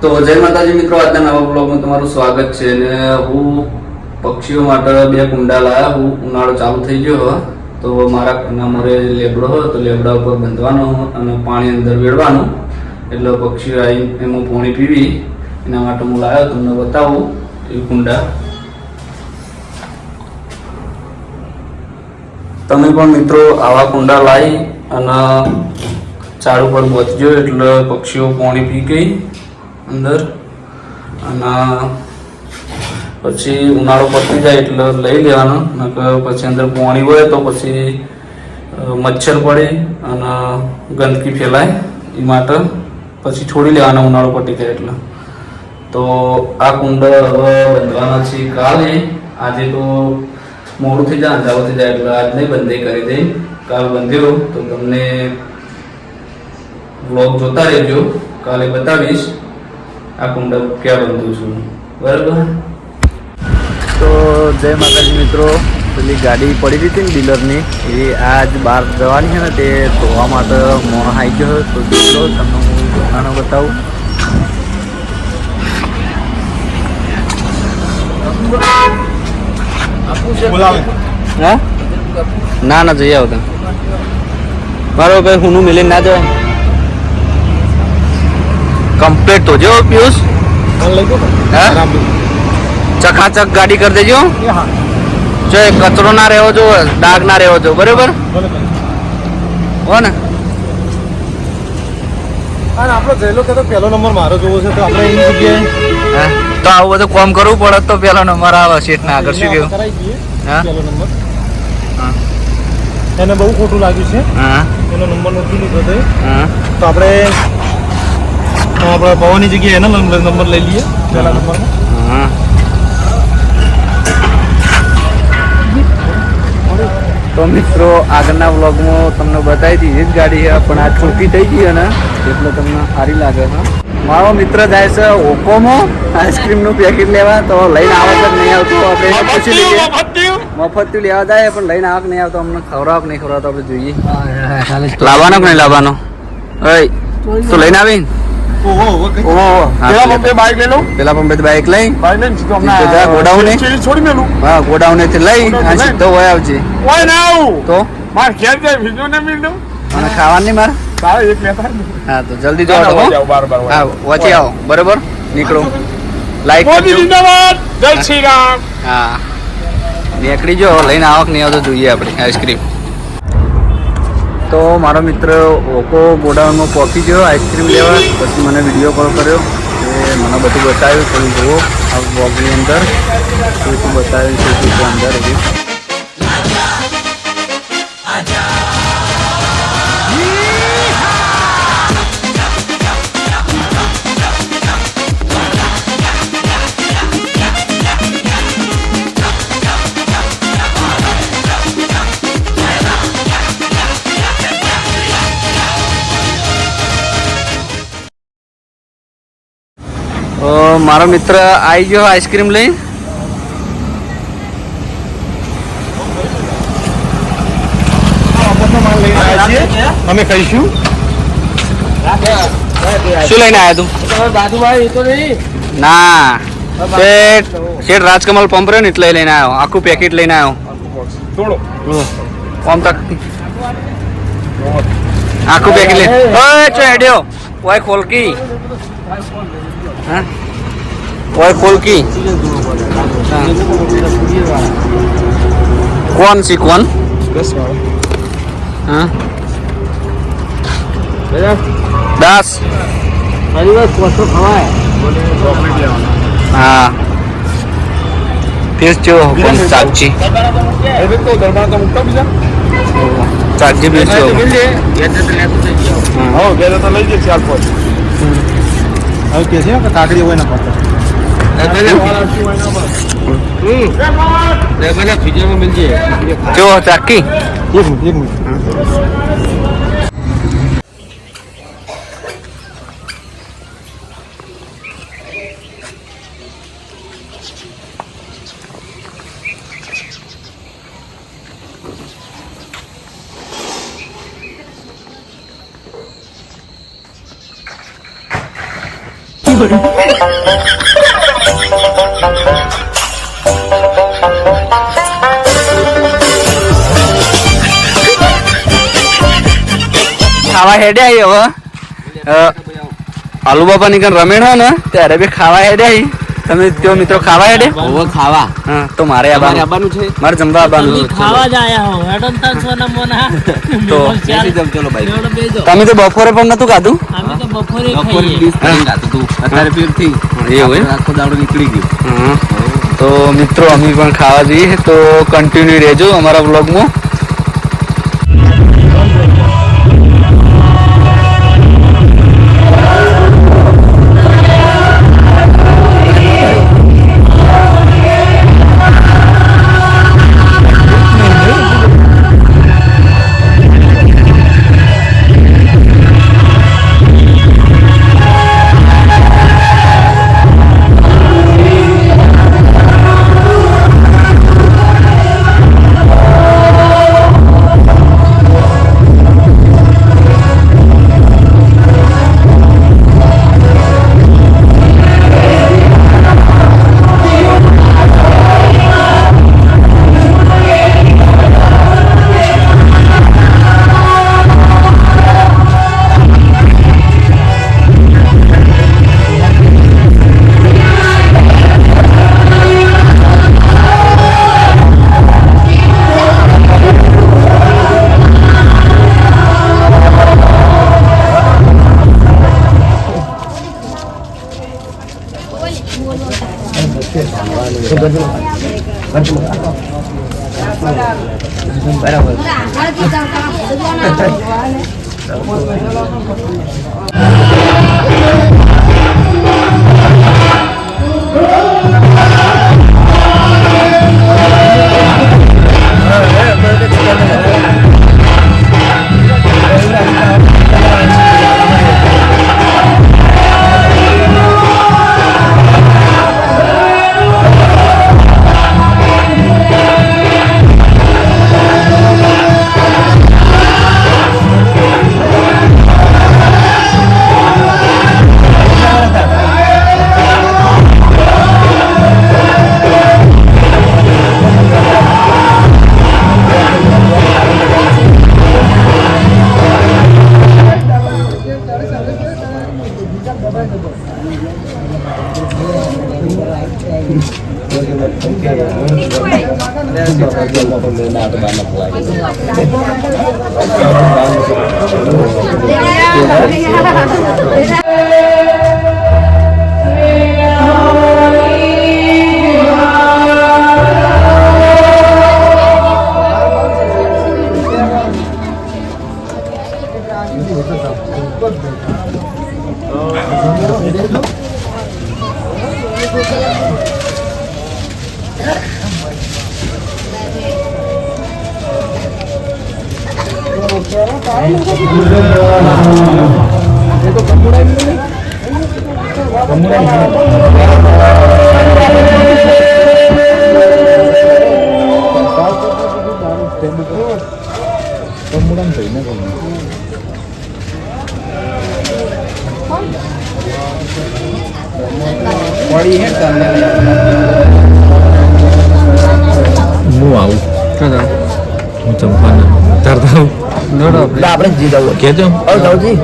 તો જય માતાજી મિત્રો, આજના નવા બ્લોગમાં તમારું સ્વાગત છે અને હું પક્ષીઓ માટે બે કુંડા લાયા. હું ઉનાળો ચાલુ થઈ ગયો. તો મારા ઘરના મોરે લેબડો હોય તો લેબડા ઉપર બંધવાનો અને પાણી અંદર વેડવાનું. એટલે પક્ષીઓ આવી એમાં પાણી પીવી. એના માટે હું લાવ્યો તમને બતાવું એ કુંડા. તમે પણ મિત્રો આવા કુંડા લાવી અને ઝાડ ઉપર બોતજો એટલે પક્ષીઓ પાણી પી ગઈ. અંદર. અને પછી ઉનાળો પતી જાય એટલે લઈ લેવાનો. નકર પછી અંદર પાણી હોય તો પછી મચ્છર પડે અને ગંદકી ફેલાય. એ માટે પછી છોડી લેવાના ઉનાળો પતી જાય એટલે. તો આ કુંડા હવે બંધવાના છે કાલે. આજે તો મોડું થઈ જાય, અંધારું થઈ જાય એટલે આજ નહીં બંધ કરી દઈ કાલ બંધ્યો તો તમને વ્લોગ જોતા રહેજો. કાલે બતાવીશ. આ કુંડ ક્યાં બંધું છું? બરાબર? તો જય માતાજી મિત્રો. પેલી ગાડી પડી હતી ને ડીલરની એ આજ બહાર જવાની છે ને તે ધોવા માટે મોણ આવી ગયો તો જોઈ તમને હું દુકાનો બતાવું. ના ના જઈ આવતા મારો કઈ હું મિલી ના જવાય? કમ્પ્લીટ તો જો પિયુષ. હા? ચકાચક ગાડી કરી દેજો. જો એ કચરો ના રહેવો જો ડાઘ ના રહેવો જો બરાબર? હો ને? અને આપણો જયલો કે તો પહેલો નંબર મારો જોવો છે તો આપણે એની જગ્યાએ તો આવું બધું કોમ કરવું પડે તો પેલો નંબર આવે સીટ ના આગળ શું કેવું હા? પહેલો નંબર. હા. એને બહુ ખોટું લાગ્યું છે. હા. એનો નંબર નથી લીધો તો હા તો આપણે પવાની જગ્યાએ એના નંબર નંબર લઈ લઈએ પહેલા નંબરનો હા તો મિત્રો આગળના વ્લોગમાં તમને બતાવી દીધી જ ગાડી છે. પણ આ છોટી થઈ ગઈ ને એટલે તમને સારી લાગે છે. મારો મિત્ર જાય છે ઓપ્પોમાં આઈસ્ક્રીમનું પેકેટ લેવા તો લઈને આવે કે નહીં આવતું? આપણે પૂછી લઈએ. મફત લેવા જાય પણ લઈને આવે કે નહીં આવતો? અમને ખવડાવ નહીં ખવડાવતો આપણે જોઈએ. લાવવાનો કે નહીં લાવવાનો? તો લઈને આવી ઓહો ઓહો પેલા પંપે બાઈક લઈ લઉં પેલા પંપે બાઈક લઈ. ગોડાઉન. છોડી મેલું. હા ગોડાઉનથી લઈ. આ સીધો હોય આવજે. ઓય ના તો? માર ઘેર જાય બીજું ને મિલ દઉં અને ખાવાનું નહીં મારે? તારે એક લેતા હા તો જલ્દી જાઓ બાર બાર હા વચ્ચે. આવો. બરોબર? નીકળો. લાઈક મોદી જિંદાબાદ! જય શ્રી રામ. હા. નીકળી જો લઈને આવક નહીં આવતો જોઈએ આપણે આઈસ્ક્રીમ તો મારો મિત્ર ઓકો ગોડાઉનમાં પહોંચી ગયો, આઈસ્ક્રીમ લેવા. પછી મને વીડિયો કોલ કર્યો એ મને બધું બતાવ્યું થોડું જુઓ આ બ્લોગની અંદર. શું શું બતાવ્યું છે અંદર હજી? મારો મિત્ર આવી ગયો આઈસ્ક્રીમ લઈ લઈને. અમે કહીશું શું લઈને આવ્યા તું? દાદુભાઈ તો નહીં. ના. શેઠ શેઠ રાજકમલ પંપ રહ્યો ને એટલે લઈને આવ્યો આખું પેકેટ લઈને આવ્યો થોડો. પંપ તક. આખું પેકેટ લઈ. ઓય ચો હેડ્યો. ઓય ખોલકી. હા? ઓય ખોલકી હા. કોણ સી કોણ? दस हाँ હા. દસ. હા. साक्षी જો પણ ચાકજી હવે તો દરબાર તો મુકતા બીજા ચાકજી ફીસ જો હા બે તો લઈ જશે ચાર પાંચ હવે કે છે કે કાકડી હોય ના જો ચાકી એક મિનિટ એક મિનિટ ખાવા હેડ્યા હવે. આલુ બાપા ની કન રમેણ હોય ને ત્યારે બી ખાવા હેડ્યા. તમે તેઓ મિત્રો ખાવા હેડે? હવે ખાવા. હા તો મારે આવવાનું છે? મારે જમવા આવવાનું ખાવા જ આયા હો. હેડો સોના મોના. તો ચલો. ભાઈ તમે તો બપોરે પણ નતું ખાધું? અમે તો બપોરે બપોરે કરીને તું. અત્યારે પીર થઈ એ હોય આખો દાડો નીકળી ગયો. હા. તો મિત્રો અમે પણ ખાવા જઈએ. તો કન્ટિન્યુ રહેજો અમારા બ્લોગમાં બરાબર. Yeah. હું આવું હું ચંપાના તાર આવું આપણે જી જવું કેજો. જાઉજી